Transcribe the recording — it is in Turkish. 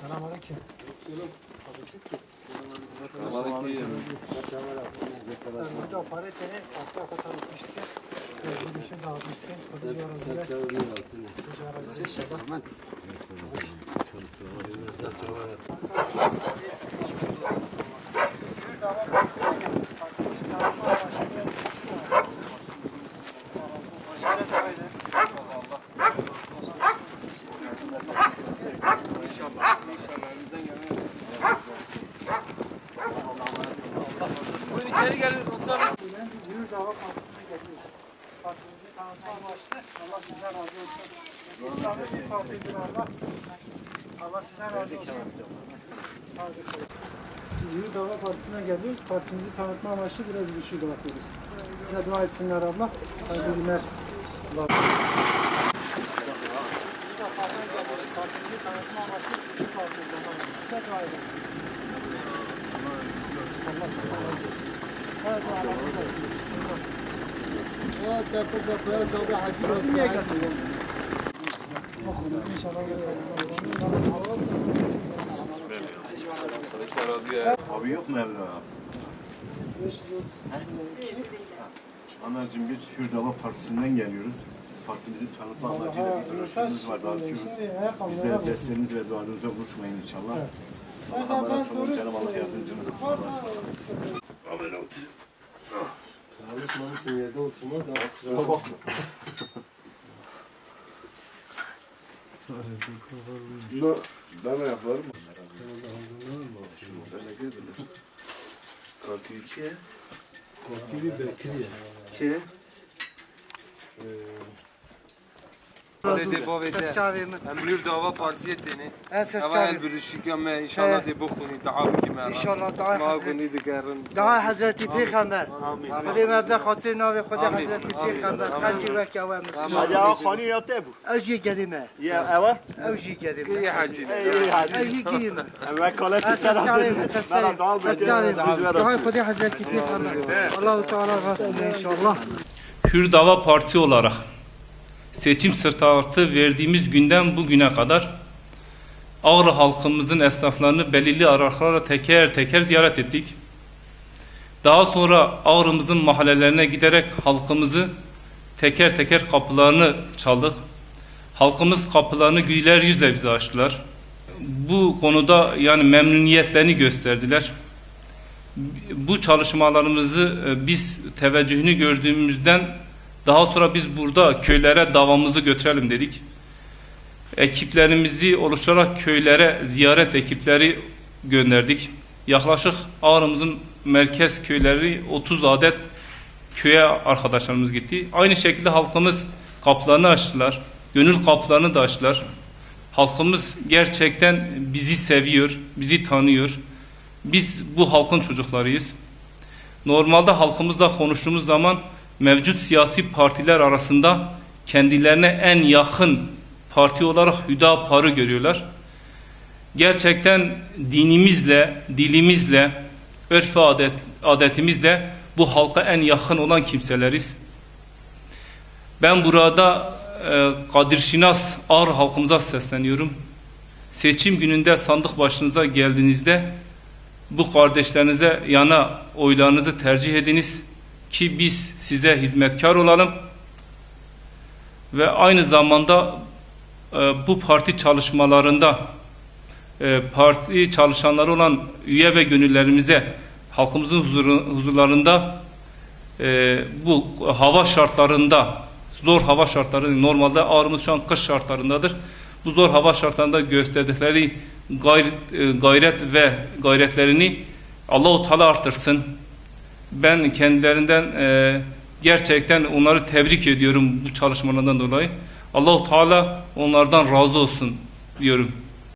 Selamünaleyküm. Burada pareteni hafta hafta tanıtmıştık. Bir şey dağıtmıştık. Kızı yorumluyor. Kızı inşallah. Buyurun içeri gelin oturalım. Ben biz Yürü Dava Partisi'ne geliyoruz. Partimizi tanıtma amaçlı. Allah sizden razı olsun. İslam'da bir partidir Allah. Allah sizden razı olsun. Razı olsun. Biz Yürü Dava Partisi'ne geliyoruz. Partimizi tanıtma amaçlı biraz bir şey dağıtıyoruz. Bize dua etsinler Allah. Hayırlı günler. Allah. Partimizi tanıtma amaçlı bir şey dağıtıyoruz. Bize dua edersiniz. Allah sizden razı olsun. Dualarınızı Abi yok mu evde? Anacığım biz Hürdava Partisi'nden geliyoruz. Partimizi tanıtma amacıyla bir broşürümüz var, dağıtıyoruz. Bizleri desteğiniz ve duanızı unutmayın inşallah. Allah'a emanet olun. Cenab-ı Allah yardımcınız olsun. Allah'a ısmarladık. Ben yaparım. Kartı ikiye. Kartı bekliyor. Razı olsun. Ses çavimi. Emlür dava partiyetini. En ses çavimi. Evvel bir şükür me inşallah de bu kuni dava ki me. İnşallah dava Hazreti. Dava Hazreti Peygamber. Hadi mebla khatir navi Khuda Hazreti Peygamber. Kaçı ve kavem. Hacı khani yatı bu. Evji gelime. Ya eva. Evji gelime. İyi hacı. İyi hacı. İyi gelime. Ve kalati selam. Ses çavimi. Ses çavimi. Ses çavimi. Hazreti Peygamber. Allahu Teala razı inşallah. Hür Dava Parti olarak seçim sırtı verdiğimiz günden bugüne kadar Ağrı halkımızın esnaflarını belirli aralıklarla teker teker ziyaret ettik. Daha sonra Ağrı'mızın mahallelerine giderek halkımızı teker teker kapılarını çaldık. Halkımız kapılarını güler yüzle bize açtılar. Bu konuda yani memnuniyetlerini gösterdiler bu çalışmalarımızı e, biz teveccühünü gördüğümüzden daha sonra biz burada köylere davamızı götürelim dedik. Ekiplerimizi oluşturarak köylere ziyaret ekipleri gönderdik. Yaklaşık Ağrı'mızın merkez köyleri 30 adet köye arkadaşlarımız gitti. Aynı şekilde halkımız kapılarını açtılar. Gönül kapılarını da açtılar. Halkımız gerçekten bizi seviyor, bizi tanıyor. Biz bu halkın çocuklarıyız. Normalde halkımızla konuştuğumuz zaman mevcut siyasi partiler arasında kendilerine en yakın parti olarak Hüdapar'ı görüyorlar. Gerçekten dinimizle, dilimizle, örf adet, adetimizle bu halka en yakın olan kimseleriz. Ben burada e, Kadir Şinas Ağrı halkımıza sesleniyorum. Seçim gününde sandık başınıza geldiğinizde bu kardeşlerinize yana oylarınızı tercih ediniz ki biz size hizmetkar olalım ve aynı zamanda e, bu parti çalışmalarında e, parti çalışanları olan üye ve gönüllerimize halkımızın huzuru, huzurlarında e, bu hava şartlarında zor hava şartları normalde ağrımız şu an kış şartlarındadır. Bu zor hava şartlarında gösterdikleri gayret, e, gayret ve gayretlerini Allahu Teala artırsın. Ben kendilerinden e, gerçekten onları tebrik ediyorum bu çalışmalarından dolayı. Allahu Teala onlardan razı olsun diyorum.